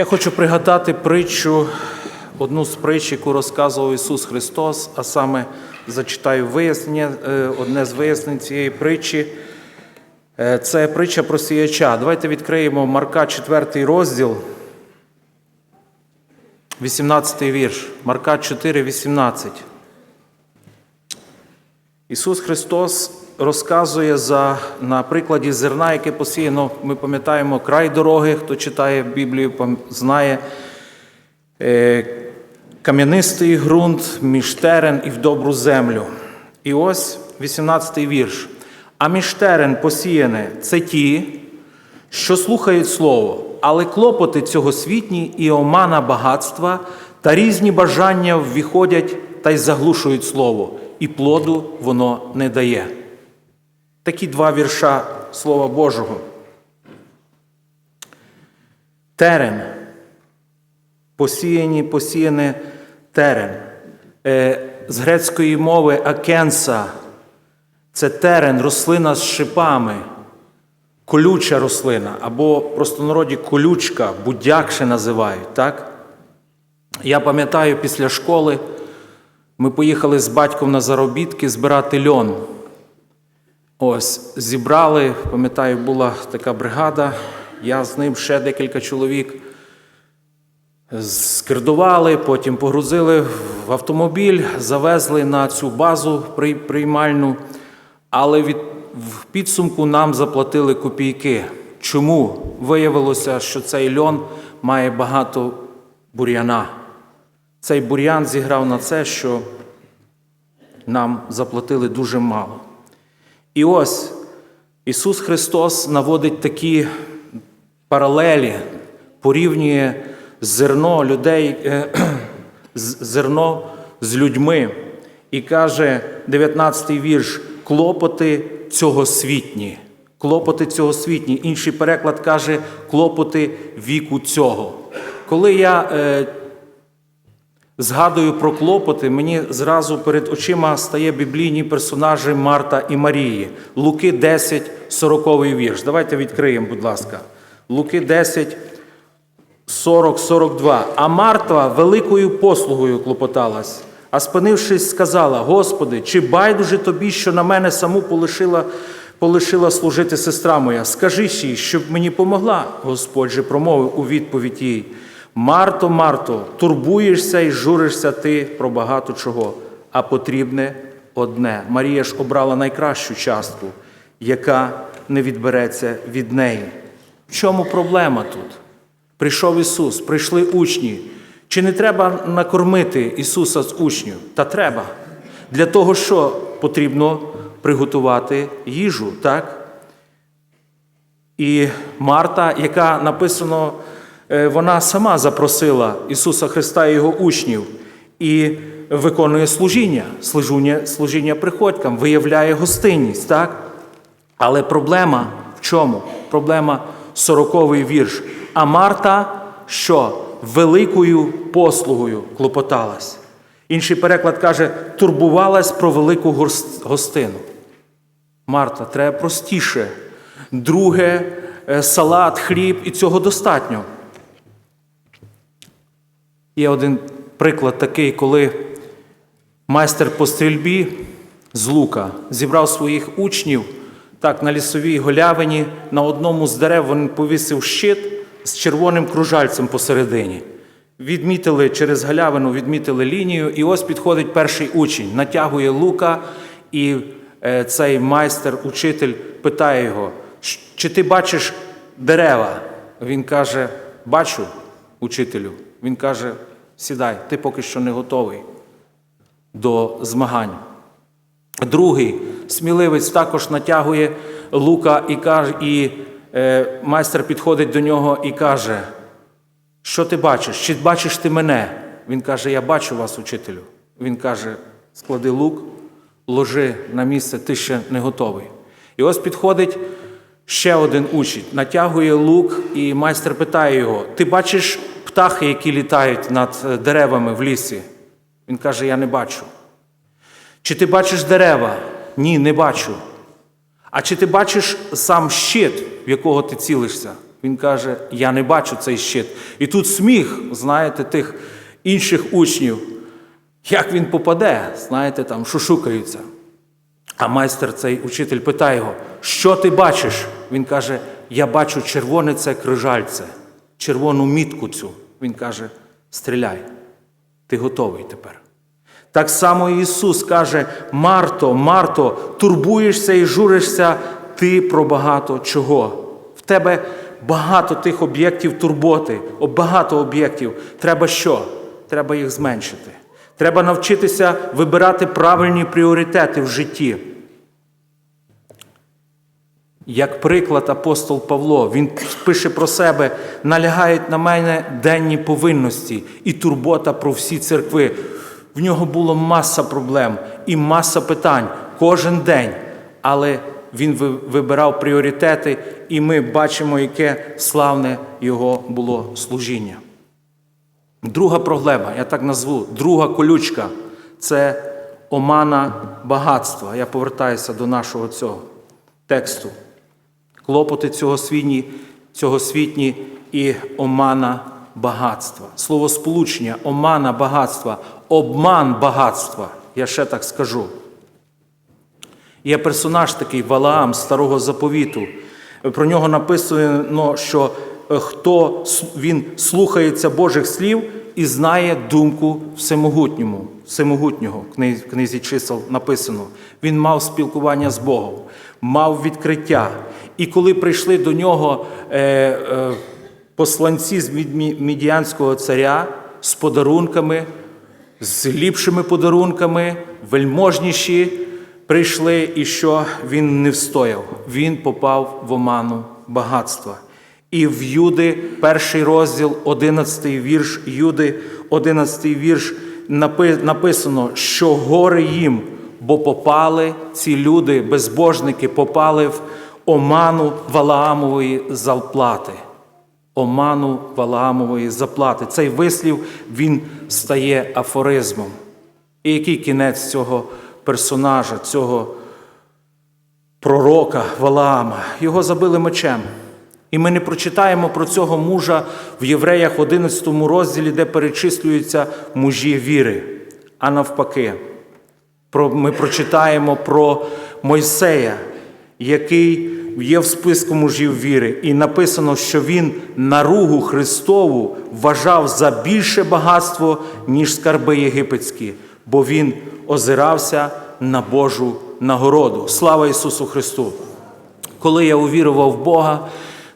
Я хочу пригадати притчу, одну з притч, яку розказував Ісус Христос, а саме зачитаю вияснення, е, одне з вияснень цієї притчі. Е, Це притча про сіяча. Давайте відкриємо Марка 4 розділ, 18 вірш. Марка 4, 18. Ісус Христос розказує за, на прикладі зерна, яке посіяно, ми пам'ятаємо, край дороги, хто читає Біблію, знає е, кам'янистий ґрунт між терен і в добру землю. І ось 18-й вірш. А між терен посіяне це ті, що слухають слово, але клопоти цього світні і омана багатства та різні бажання ввіходять та й заглушують слово, і плоду воно не дає. Такі два вірша Слова Божого. Терен. Посіяні, посіяне терен. Е, З грецької мови акенса це терен, рослина з шипами, колюча рослина, або простонароді колючка, будяк ще називають. так? Я пам'ятаю, після школи ми поїхали з батьком на заробітки збирати льон. Ось, зібрали, пам'ятаю, була така бригада, я з ним ще декілька чоловік. Скердували, потім погрузили в автомобіль, завезли на цю базу при- приймальну, але від, в підсумку нам заплатили копійки. Чому? Виявилося, що цей льон має багато бур'яна. Цей бур'ян зіграв на це, що нам заплатили дуже мало. І ось Ісус Христос наводить такі паралелі, порівнює зерно людей, е, зерно з людьми. І каже, 19-й вірш, клопоти цього світні. Клопоти цього світні. Інший переклад каже клопоти віку цього. Коли я е, згадую про клопоти, мені зразу перед очима стає біблійні персонажі Марта і Марії. Луки 10, 40 вірш. Давайте відкриємо, будь ласка. Луки 10, 40, 42. А Марта великою послугою клопоталась, а спинившись, сказала: Господи, чи байдуже тобі, що на мене саму полишила, полишила служити сестра моя? Скажи їй, щоб мені помогла. Господь же промовив у відповідь їй: Марто, Марто, турбуєшся і журишся ти про багато чого, а потрібне одне. Марія ж обрала найкращу частку, яка не відбереться від неї. В чому проблема тут? Прийшов Ісус, прийшли учні. Чи не треба накормити Ісуса з учнів? Та треба. Для того, що потрібно приготувати їжу, так? І Марта, яка написано, вона сама запросила Ісуса Христа і Його учнів і виконує служіння, служіння, служіння приходькам, виявляє гостинність, так? Але проблема в чому? Проблема 40-й вірш. А Марта що? Великою послугою клопоталась. Інший переклад каже, турбувалась про велику гостину. Марта, треба простіше. Друге, е, салат, хліб, і цього достатньо. Є один приклад такий, коли майстер по стрільбі з лука зібрав своїх учнів так на лісовій голявині. На одному з дерев він повісив щит з червоним кружальцем посередині. Відмітили через галявину, відмітили лінію, і ось підходить перший учень, натягує лука, і е, цей майстер, учитель питає його: чи ти бачиш дерева? Він каже: Бачу, учителю. Він каже: сідай, ти поки що не готовий до змагань. Другий сміливець також натягує лука і каже, і е, майстер підходить до нього і каже: Що ти бачиш? Чи бачиш ти мене? Він каже: Я бачу вас, учителю. Він каже: склади лук, ложи на місце, ти ще не готовий. І ось підходить ще один учень, натягує лук, і майстер питає його: Ти бачиш птахи, які літають над е, деревами в лісі? Він каже: Я не бачу. Чи ти бачиш дерева? Ні, не бачу. А чи ти бачиш сам щит, в якого ти цілишся? Він каже: Я не бачу цей щит. І тут сміх, знаєте, тих інших учнів. Як він попаде, знаєте, там шушукаються. А майстер, цей учитель, питає його, що ти бачиш? Він каже: Я бачу червоне це крижальце, червону мітку цю. Він каже: Стріляй, ти готовий тепер. Так само Ісус каже: Марто, Марто, турбуєшся і журишся ти про багато чого. В тебе багато тих об'єктів турботи, багато об'єктів. Треба що? Треба їх зменшити. Треба навчитися вибирати правильні пріоритети в житті. Як приклад апостол Павло, він пише про себе: налягають на мене денні повинності і турбота про всі церкви. В нього було маса проблем і маса питань кожен день. Але він вибирав пріоритети, і ми бачимо, яке славне його було служіння. Друга проблема, я так назву, друга колючка це омана багатства. Я повертаюся до нашого цього тексту. Клопоти цього світні, цього світні і омана багатства. Слово сполучення, омана багатства, обман багатства. Я ще так скажу. Є персонаж такий Валаам старого заповіту. Про нього написано, що е, хто він слухається Божих слів і знає думку всемогутньому, всемогутнього в книзі чисел написано. Він мав спілкування з Богом, мав відкриття. І коли прийшли до нього е, е, посланці з Мід- Мідіанського царя з подарунками, з ліпшими подарунками, вельможніші прийшли, і що він не встояв. Він попав в оману багатства. І в Юди, перший розділ, 11 вірш Юди, 11 вірш, написано, що горе їм, бо попали ці люди, безбожники, попали в оману Валаамової залплати оману Валаамової заплати. Цей вислів він стає афоризмом. І який кінець цього персонажа, цього пророка Валаама? Його забили мечем. І ми не прочитаємо про цього мужа в Євреях 11 розділі, де перечислюються мужі віри. А навпаки, ми прочитаємо про Мойсея, який є в списку мужів віри, і написано, що він наругу Христову вважав за більше багатство, ніж скарби єгипетські, бо він озирався на Божу нагороду. Слава Ісусу Христу! Коли я увірував в Бога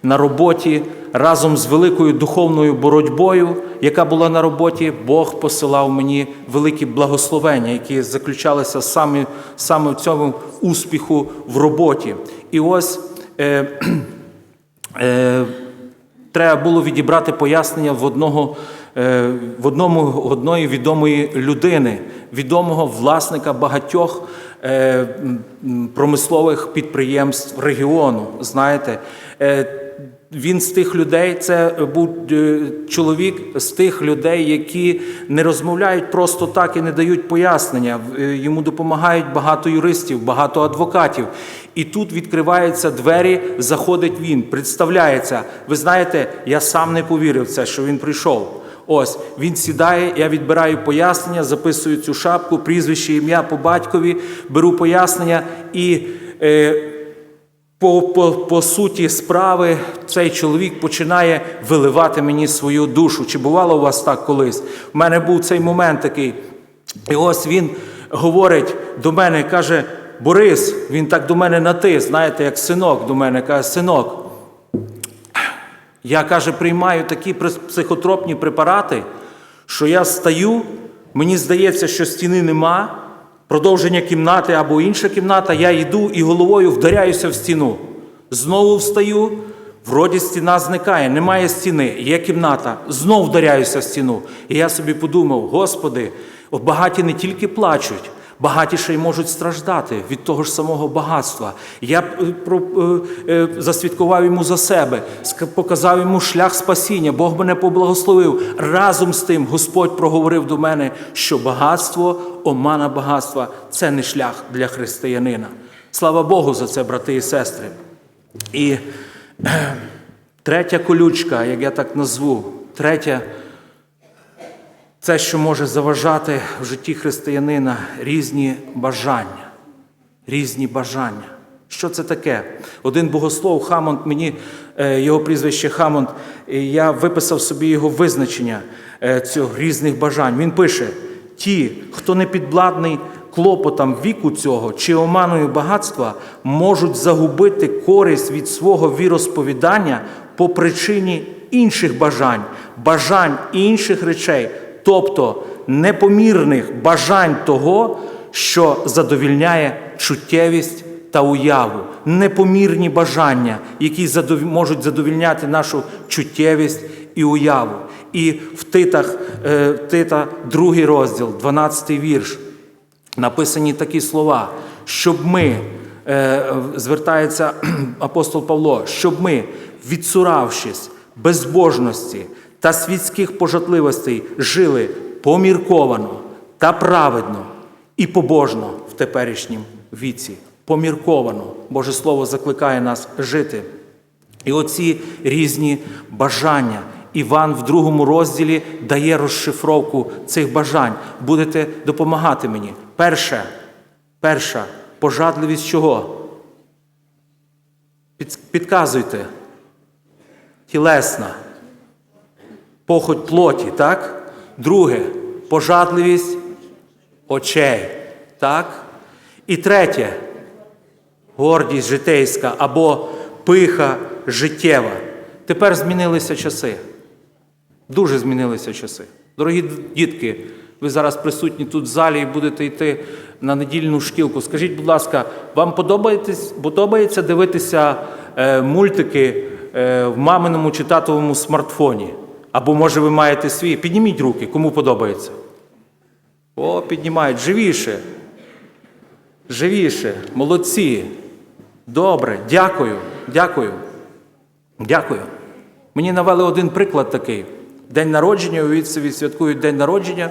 на роботі разом з великою духовною боротьбою, яка була на роботі, Бог посилав мені великі благословення, які заключалися саме, саме в цьому успіху в роботі. І ось е, е, треба було відібрати пояснення в одного. е, В одному одної відомої людини, відомого власника багатьох е, промислових підприємств регіону. Знаєте, Е, він з тих людей, це був е, чоловік з тих людей, які не розмовляють просто так і не дають пояснення. Е, Йому допомагають багато юристів, багато адвокатів. І тут відкриваються двері, заходить він, представляється. Ви знаєте, я сам не повірив в це, що він прийшов. Ось він сідає, я відбираю пояснення, записую цю шапку, прізвище, ім'я по батькові, беру пояснення і. Е, по, по, по суті справи цей чоловік починає виливати мені свою душу. Чи бувало у вас так колись? У мене був цей момент такий. І ось він говорить до мене, каже: Борис, він так до мене на ти, знаєте, як синок до мене, каже, синок. Я каже, приймаю такі психотропні препарати, що я стаю, мені здається, що стіни нема, продовження кімнати або інша кімната, я йду і головою вдаряюся в стіну. Знову встаю, вроді стіна зникає, немає стіни, є кімната, знов вдаряюся в стіну. І я собі подумав: Господи, багаті не тільки плачуть. Багаті ще й можуть страждати від того ж самого багатства. Я е, е, е, засвідкував йому за себе, показав йому шлях спасіння. Бог мене поблагословив. Разом з тим Господь проговорив до мене, що багатство, омана багатства це не шлях для християнина. Слава Богу за це, брати і сестри. І Третя колючка, як я так назву, третя це, що може заважати в житті християнина різні бажання. Різні бажання. Що це таке? Один богослов Хамонд, мені е, його прізвище Хамонд, я виписав собі його визначення е, цих різних бажань. Він пише: ті, хто не підвладний клопотам віку цього чи оманою багатства, можуть загубити користь від свого віросповідання по причині інших бажань, бажань інших речей, тобто непомірних бажань того, що задовільняє чуттєвість та уяву, непомірні бажання, які можуть задовільняти нашу чуттєвість і уяву. І в Титах, е, Тита, другий розділ, 12 вірш, написані такі слова, щоб ми, е, звертається апостол Павло, щоб ми, відсуравшись безбожності та світських пожадливостей, жили помірковано та праведно і побожно в теперішнім віці. Помірковано. Боже Слово закликає нас жити. І оці різні бажання. Іван в другому розділі дає розшифровку цих бажань. Будете допомагати мені. Перше, перша пожадливість чого? Підказуйте. Тілесна. Похоть плоті, так? Друге пожадливість очей. Так? І третє гордість житейська або пиха життєва. Тепер змінилися часи. Дуже змінилися часи. Дорогі дітки, ви зараз присутні тут в залі і будете йти на недільну шкілку. Скажіть, будь ласка, вам подобається, дивитися е, мультики е, в маминому чи татовому смартфоні? Або, може, ви маєте свій? Підніміть руки, кому подобається. О, піднімають. Живіше. Живіше. Молодці. Добре, дякую, дякую. Дякую. Мені навели один приклад такий. День народження, уявіть собі, святкують день народження,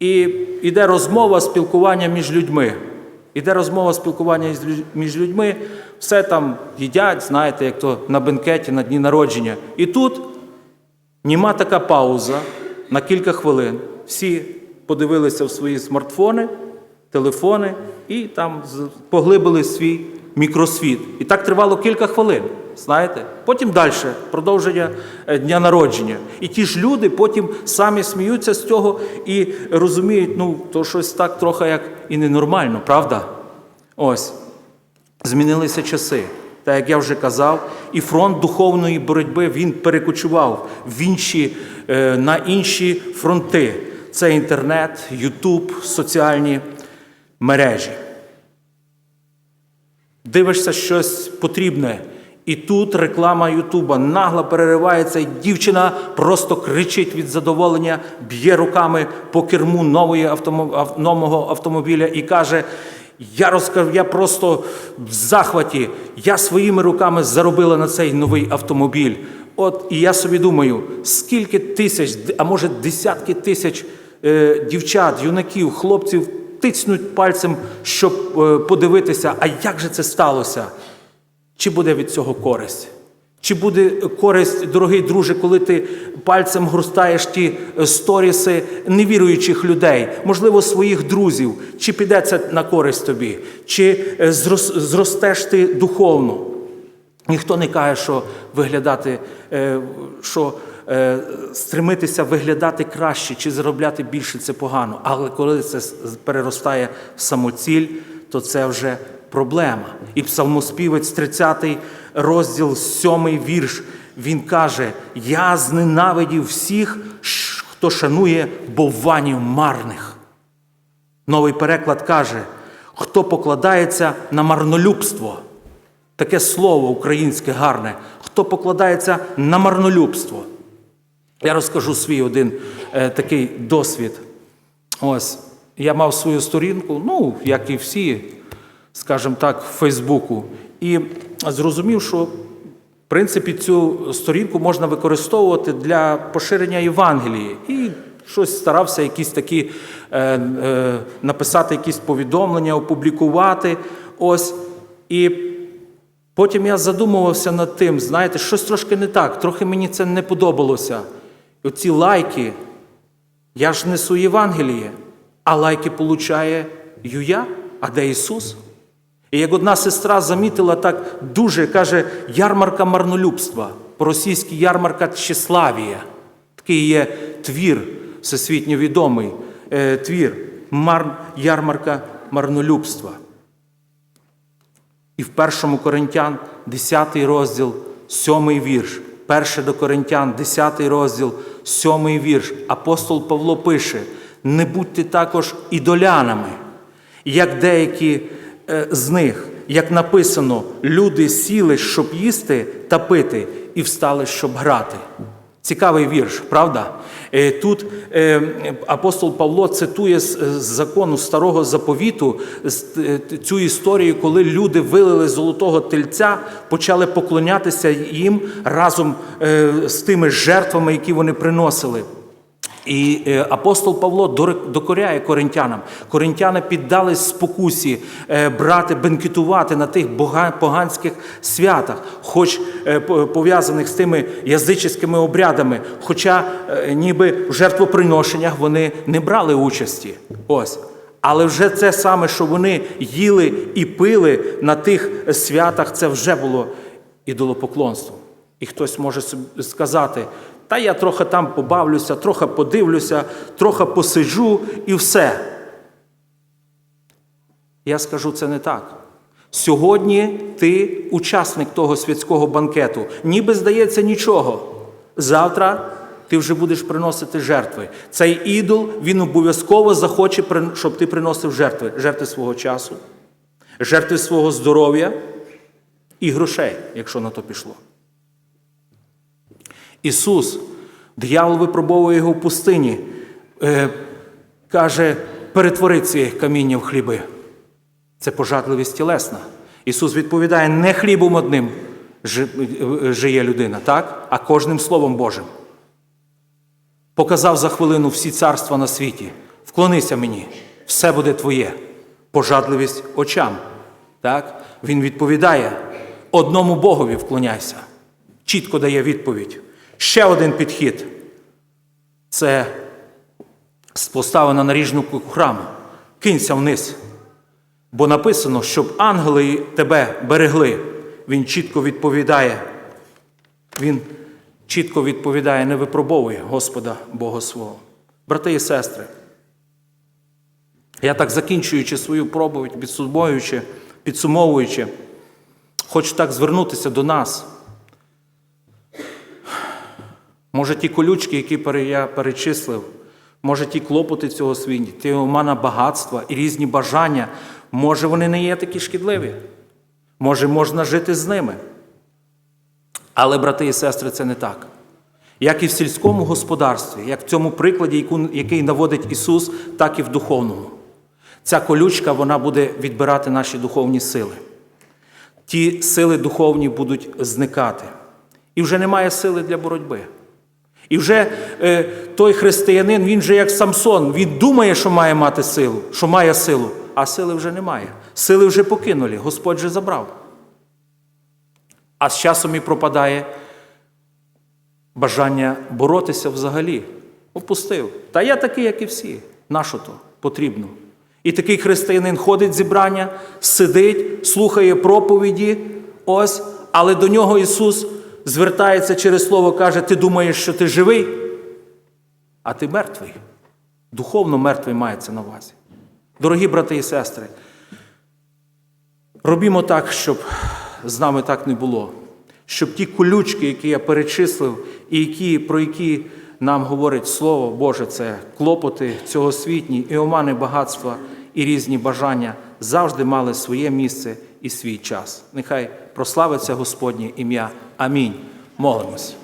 і йде розмова, спілкування між людьми. Іде розмова, спілкування між людьми, все там їдять, знаєте, як то на бенкеті, на дні народження. І тут німа така пауза на кілька хвилин. Всі подивилися в свої смартфони, телефони і там поглибили свій мікросвіт. І так тривало кілька хвилин. Знаєте? Потім далі продовження е, дня народження. І ті ж люди потім самі сміються з цього і розуміють, ну, то щось так трохи як і ненормально, правда? Ось. Змінилися часи. Та як я вже казав, і фронт духовної боротьби він перекочував в інші, е, на інші фронти. Це інтернет, Ютуб, соціальні мережі. Дивишся щось потрібне. І тут реклама Ютуба нагло переривається, і дівчина просто кричить від задоволення, б'є руками по керму нової автомо- нового автомобіля і каже: Я розкажу, я просто в захваті, я своїми руками заробила на цей новий автомобіль. От і я собі думаю, скільки тисяч, а може десятки тисяч е, дівчат, юнаків, хлопців тицнуть пальцем, щоб е, подивитися, а як же це сталося? Чи буде від цього користь? Чи буде користь, дорогий друже, коли ти пальцем грустаєш ті е, сторіси невіруючих людей, можливо, своїх друзів? Чи піде це на користь тобі? Чи е, зростеш ти духовно? Ніхто не каже, що виглядати, е, що стремитися виглядати краще чи заробляти більше це погано. Але коли це переростає в самоціль, то це вже проблема. І псалмоспівець, 30 розділ, 7 вірш, він каже: Я зненавидів всіх, хто шанує бовванів марних. Новий переклад каже, хто покладається на марнолюбство. Таке слово українське гарне, хто покладається на марнолюбство. Я розкажу свій один е, такий досвід. Ось, я мав свою сторінку, ну, як і всі, скажімо так, в Фейсбуку. І зрозумів, що в принципі цю сторінку можна використовувати для поширення Євангелії. І щось старався якісь такі е, е, написати якісь повідомлення, опублікувати. Ось. І Потім я задумувався над тим, знаєте, щось трошки не так, трохи мені це не подобалося. Оці лайки, я ж несу Євангеліє, а лайки получає Юя, а де Ісус? І як одна сестра замітила так дуже, каже, ярмарка марнолюбства, по-російськи ярмарка тщеславія. Такий є твір всесвітньо відомий е, твір Мар... ярмарка марнолюбства. І в першому Коринтян, 10 розділ, 7 вірш. Перше до Коринтян, 10 розділ, 7 вірш. Апостол Павло пише: не будьте також ідолянами, як деякі з них, як написано, люди сіли, щоб їсти та пити, і встали, щоб грати. Цікавий вірш, правда? Е, Тут е, апостол Павло цитує з закону старого заповіту е, цю історію, коли люди вилили золотого тельця, почали поклонятися їм разом е, з тими жертвами, які вони приносили. І е, апостол Павло докоряє коринтянам. Коринтяни піддались спокусі е, брати, бенкетувати на тих поганських святах, хоч е, пов'язаних з тими язичськими обрядами, хоча ніби в жертвоприношеннях вони не брали участі. Ось. Але вже це саме, що вони їли і пили на тих святах, це вже було ідолопоклонством. І хтось може сказати, та я трохи там побавлюся, трохи подивлюся, трохи посиджу і все. Я скажу це не так. Сьогодні ти учасник того святського банкету. Ніби здається нічого. Завтра ти вже будеш приносити жертви. Цей ідол він обов'язково захоче, щоб ти приносив жертви, жертви свого часу, жертви свого здоров'я і грошей, якщо на то пішло. Ісус, диявол випробовує його в пустині, е, каже, перетвори ці каміння в хліби. Це пожадливість тілесна. Ісус відповідає, не хлібом одним е, жиє людина, так? а кожним Словом Божим. Показав за хвилину всі царства на світі. Вклонися мені, все буде твоє. Пожадливість очам. Так? Він відповідає, одному Богові вклоняйся. Чітко дає відповідь. Ще один підхід. Це постава на наріжнику храму. Кинься вниз. Бо написано, щоб ангели тебе берегли. Він чітко відповідає. Він чітко відповідає, не випробовує Господа Бога свого. Брати і сестри, я так закінчуючи свою проповідь, підсумовуючи, підсумовуючи, хочу так звернутися до нас. Може, ті колючки, які я перечислив, може, ті клопоти цього світі, ті омана багатства і різні бажання, може, вони не є такі шкідливі. Може, можна жити з ними. Але, брати і сестри, це не так. Як і в сільському господарстві, як в цьому прикладі, який наводить Ісус, так і в духовному. Ця колючка вона буде відбирати наші духовні сили. Ті сили духовні будуть зникати. І вже немає сили для боротьби. І вже е, той християнин, він же як Самсон, він думає, що має мати силу, що має силу, а сили вже немає. Сили вже покинули, Господь вже забрав. А з часом і пропадає бажання боротися взагалі. Опустив. Та я такий, як і всі. Нащо то потрібно? І такий християнин ходить зібрання, сидить, слухає проповіді, ось, але до нього Ісус звертається через Слово, каже: Ти думаєш, що ти живий, а ти мертвий. Духовно мертвий мається на увазі. Дорогі брати і сестри, робімо так, щоб з нами так не було. Щоб ті колючки, які я перечислив, і які, про які нам говорить Слово Боже, це клопоти цього світні, і омани багатства, і різні бажання, завжди мали своє місце і свій час. Нехай прославиться Господнє ім'я. Амінь. Молимось.